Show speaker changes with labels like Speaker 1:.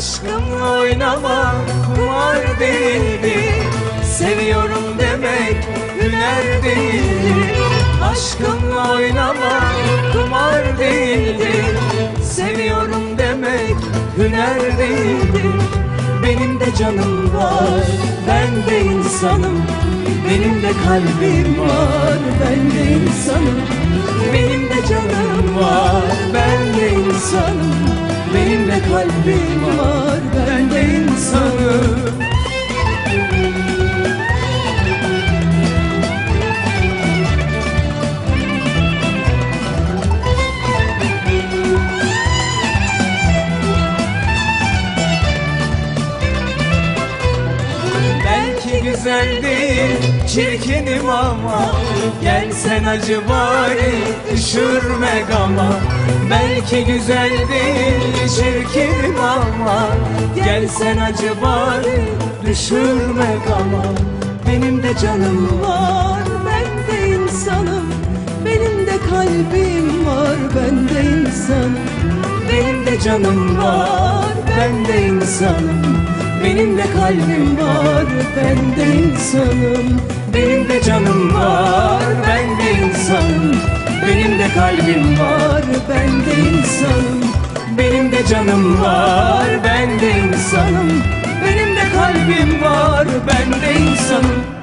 Speaker 1: Aşkımla oynama kumar değildi. Seviyorum demek hüner değildi. Aşkımla oynama kumar değildi. Seviyorum demek hüner değildi. Benim de canım var ben de insanım. Benim de kalbim var ben de insanım. Benim de canım var ben de insanım kalbim var ben de insanım. Belki güzel değil, çirkinim ama Gelsen acı bari, düşürme gama. Belki güzel değil, çirkinim ama Gelsen acı bari, düşürme gama. Benim de canım var, ben de insanım. Benim de kalbim var, ben de insanım. Benim de canım var, ben de insanım. Benim de kalbim var, ben de insanım. Benim de canım var, ben de insanım. Benim de kalbim var, ben de insanım canım var, ben de insanım. Benim de kalbim var, ben de insanım